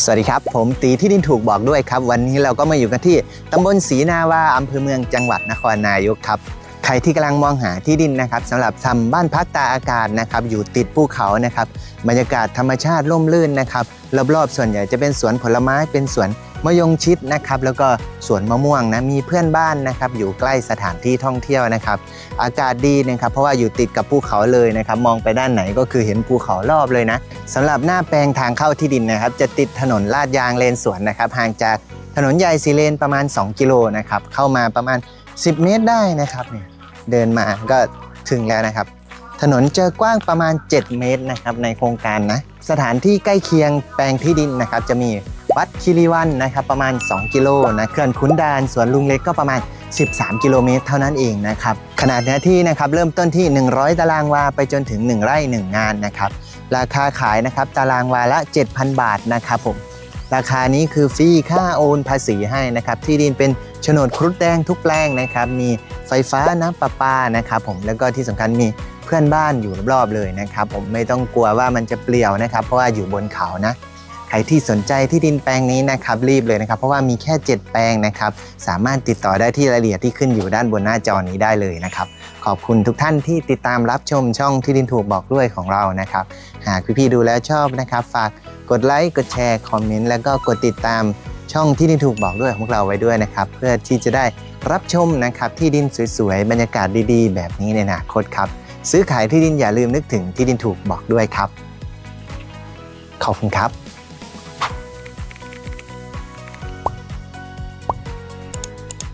สวัสดีครับ ผมตีที่ดินถูกบอกด้วยครับ วันนี้เราก็มาอยู่กันที่ตำบลศรีนาวาอำเภอเมืองจังหวัดนครนายกครับ ใครที่กำลังมองหาที่ดินนะครับสำหรับทำบ้านพักตาอากาศนะครับอยู่ติดภูเขานะครับบรรยากาศธรรมชาติร่มรื่นนะครับรอบๆส่วนใหญ่จะเป็นสวนผลไม้เป็นสวนมะยงชิดนะครับแล้วก็สวนมะม่วงนะมีเพื่อนบ้านนะครับอยู่ใกล้สถานที่ท่องเที่ยวนะครับ อากาศดีนะครับเพราะว่าอยู่ติดกับภูเขาเลยนะครับมองไปด้านไหนก็คือเห็นภูเขารอบเลยนะสำหรับหน้าแปลงทางเข้าที่ดินนะครับ จะติดถนนลาดยางเลนสวนนะครับห่างจากถนนใหญ่สีเลนประมาณ 2 กิโลนะครับเข้ามาประมาณ 10 เมตรได้นะครับเนี่ย เดินมาก็ถึงแล้วนะครับ ถนนเจอกว้างประมาณ 7 เมตรนะครับในโครงการนะ สถานที่ใกล้เคียงแปลงที่ดินนะครับ จะมีวัดคิริวันนะครับประมาณ 2 กิโลนะเขื่อนขุนดานสวนลุงเล็กก็ประมาณ 13 กิโลเมตรเท่านั้นเองนะครับขนาดเนื้อที่นะครับเริ่มต้นที่ 100 ตารางวาไปจนถึง 1 ไร่ 1 งานนะครับราคาขายนะครับตารางวาละ 7,000 บาทนะครับผม ราคานี้คือฟรีค่าโอนภาษีให้นะครับ ที่ดินเป็นโฉนดครุฑแดงทุกแปลงนะครับ มีไฟฟ้าน้ำประปานะครับผมแล้วก็ที่สำคัญมีเพื่อนบ้านอยู่รอบๆเลยนะครับ ผมไม่ต้องกลัวว่ามันจะเปลี่ยวนะครับ เพราะว่าอยู่บนเขานะ ครที่สนใจที่ดินแปลงนี้นะครับรีบเลยนะครับ เพราะว่ามีแค่ 7 แปลงนะครับ สามารถติดต่อได้ที่รายละเอียดที่ขึ้นอยู่ด้านบนหน้าจอนี้ได้เลยนะครับ ขอบคุณทุกท่านที่ติดตามรับชมช่องที่ดินถูกบอกด้วยของเรานะครับ หากพี่ๆดูแล้วชอบนะครับ ฝากกดไลค์กดแชร์คอมเมนต์แล้วก็กดติดตามช่องที่ดินถูกบอกด้วยของพวกเราไว้ด้วยนะครับ เพื่อที่จะได้รับชมนะครับที่ดินสวยๆ บรรยากาศดีๆ แบบนี้ในอนาคตครับ ซื้อขายที่ดินอย่าลืมนึกถึงที่ดินถูกบอกด้วยครับ ขอบคุณครับ